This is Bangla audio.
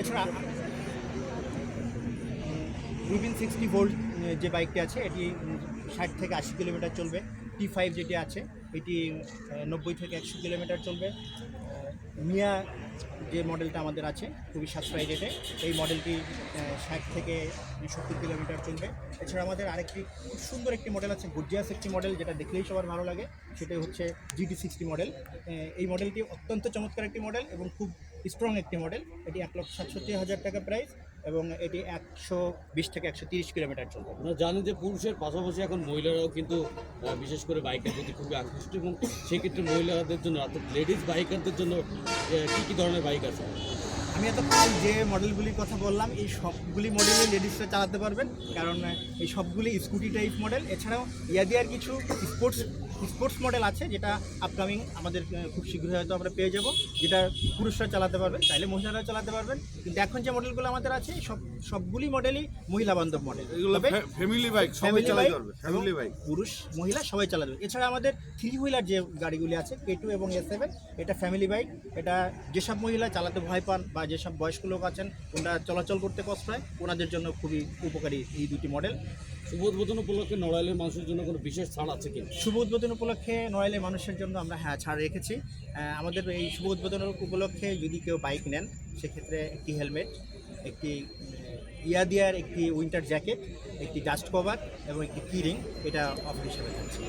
এছাড়া রুবিন সিক্সটি ভোল্ট যে বাইকটি আছে, এটি ষাট থেকে আশি কিলোমিটার চলবে। টি ফাইভ যেটি আছে, এটি নব্বই থেকে একশো কিলোমিটার চলবে। মিয়া যে মডেলটা আমাদের আছে, খুবই সাশ্রয়ী রেটে এই মডেলটি ষাট থেকে সত্তর কিলোমিটার চলবে। এছাড়া আমাদের আরেকটি খুব সুন্দর একটি মডেল আছে গুজিয়াস একটি মডেল যেটা দেখলেই সবার ভালো লাগে। সেটাই হচ্ছে জিটি সিক্সটি মডেল এই মডেলটি অত্যন্ত চমৎকার একটি মডেল এবং খুব স্ট্রং একটি মডেল। এটি এক লক্ষ সাতষট্টি হাজার টাকা প্রাইস এবং এটি একশো বিশ থেকে একশো তিরিশ কিলোমিটার চলবে। আপনারা জানি যে পুরুষের পাশাপাশি এখন মহিলারাও কিন্তু বিশেষ করে বাইকের প্রতি খুবই আকৃষ্ট এবং সেক্ষেত্রে মহিলাদের জন্য, অর্থাৎ লেডিস বাইকারদের জন্য কী কী ধরনের বাইক আছে? আমি এতক্ষণ যে মডেলগুলির কথা বললাম এই সবগুলি মডেলই লেডিসরা চালাতে পারবেন। কারণ এই সবগুলি স্কুটি টাইপ মডেল। এছাড়াও ইয়াদিয়ার কিছু স্পোর্টস স্পোর্টস মডেল আছে যেটা আপকামিং আমাদের খুব শীঘ্রই হয়তো আমরা পেয়ে যাব যেটা পুরুষরা চালাতে পারবেন চাইলে মহিলারাও চালাতে পারবেন। কিন্তু এখন যে মডেলগুলো আমাদের আছে সব সবগুলি মডেলই মহিলা বান্ধব মডেল। ফ্যামিলি বাইক এবং ফ্যামিলি বাইক পুরুষ মহিলা সবাই চালাতে পারবে। এছাড়া আমাদের থ্রি হুইলার যে গাড়িগুলি আছে কে টু এবং এস সেভেন এটা ফ্যামিলি বাইক এটা যেসব মহিলা চালাতে ভয় পান বা যেসব বয়স্ক লোক আছেন ওনারা চলাচল করতে কষ্ট হয় ওনাদের জন্য খুবই উপকারী এই দুটি মডেল। শুভ উদ্বোধন উপলক্ষে নড়াইলের মানুষের জন্য কোনো বিশেষ ছাড় আছে কি শুভ উদ্বোধন উপলক্ষে নড়াইলের মানুষের জন্য আমরা হ্যাঁ ছাড় রেখেছি। আমাদের এই শুভ উদ্বোধন উপলক্ষে যদি কেউ বাইক নেন সেক্ষেত্রে একটি হেলমেট একটি ইয়াদিয়ার একটি উইন্টার জ্যাকেট একটি ডাস্ট কভার এবং একটি কিরিং এটা অফার হিসেবে থাকছে।